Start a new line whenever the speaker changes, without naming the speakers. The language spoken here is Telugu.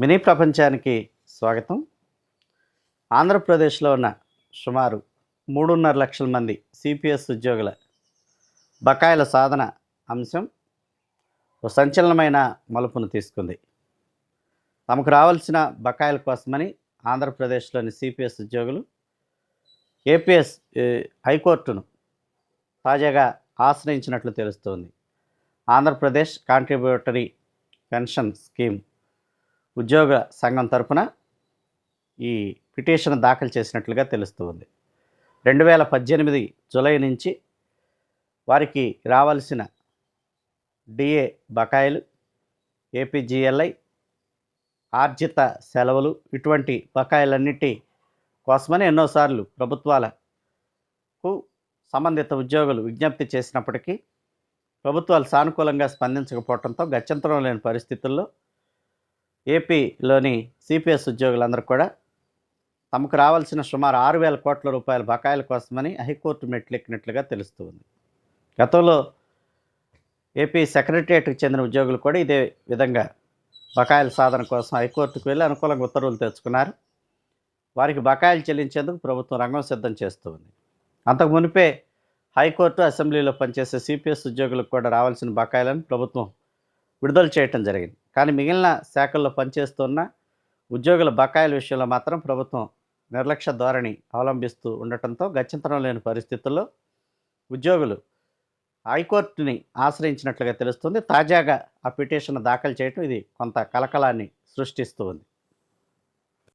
మినీ ప్రపంచానికి స్వాగతం. ఆంధ్రప్రదేశ్లో ఉన్న సుమారు మూడున్నర లక్షల మంది సిపిఎస్ ఉద్యోగుల బకాయిల సాధన అంశం ఓ సంచలనమైన మలుపును తీసుకుంది. తమకు రావాల్సిన బకాయిల కోసమని ఆంధ్రప్రదేశ్లోని సిపిఎస్ ఉద్యోగులు ఏపీఎస్ హైకోర్టును తాజాగా ఆశ్రయించినట్లు తెలుస్తోంది. ఆంధ్రప్రదేశ్ కాంట్రిబ్యూటరీ పెన్షన్ స్కీమ్ ఉద్యోగ సంఘం తరపున ఈ పిటిషన్ దాఖలు చేసినట్లుగా తెలుస్తుంది రెండు వేల పద్దెనిమిది జూలై నుంచి వారికి రావాల్సిన డిఏ బకాయిలు ఏపీజీఎల్ఐ ఆర్జిత సెలవులు ఇటువంటి బకాయిలన్నిటి కోసమని ఎన్నోసార్లు ప్రభుత్వాలకు సంబంధిత ఉద్యోగులు విజ్ఞప్తి చేసినప్పటికీ ప్రభుత్వాలు సానుకూలంగా స్పందించకపోవడంతో గత్యంతరం లేని పరిస్థితుల్లో ఏపీలోని సిపిఎస్ ఉద్యోగులందరూ కూడా తమకు రావాల్సిన సుమారు ఆరు వేల కోట్ల రూపాయల బకాయిల కోసమని హైకోర్టు మెట్లెక్కినట్లుగా తెలుస్తుంది గతంలో ఏపీ సెక్రటరియట్కి చెందిన ఉద్యోగులు కూడా ఇదే విధంగా బకాయిల సాధన కోసం హైకోర్టుకు వెళ్ళి అనుకూలంగా ఉత్తర్వులు తెచ్చుకున్నారు. వారికి బకాయిలు చెల్లించేందుకు ప్రభుత్వం రంగం సిద్ధం చేస్తుంది అంతకు మునిపే హైకోర్టు అసెంబ్లీలో పనిచేసే సిపిఎస్ ఉద్యోగులకు కూడా రావాల్సిన బకాయిలను ప్రభుత్వం విడుదల చేయటం జరిగింది. కానీ మిగిలిన శాఖల్లో పనిచేస్తున్న ఉద్యోగుల బకాయిల విషయంలో మాత్రం ప్రభుత్వం నిర్లక్ష్య ధోరణి అవలంబిస్తూ ఉండటంతో గత్యంతరం లేని పరిస్థితుల్లో ఉద్యోగులు హైకోర్టుని ఆశ్రయించినట్లుగా తెలుస్తుంది. తాజాగా ఆ పిటిషన్ దాఖలు చేయటం ఇది కొంత కలకలాన్ని సృష్టిస్తూ ఉంది.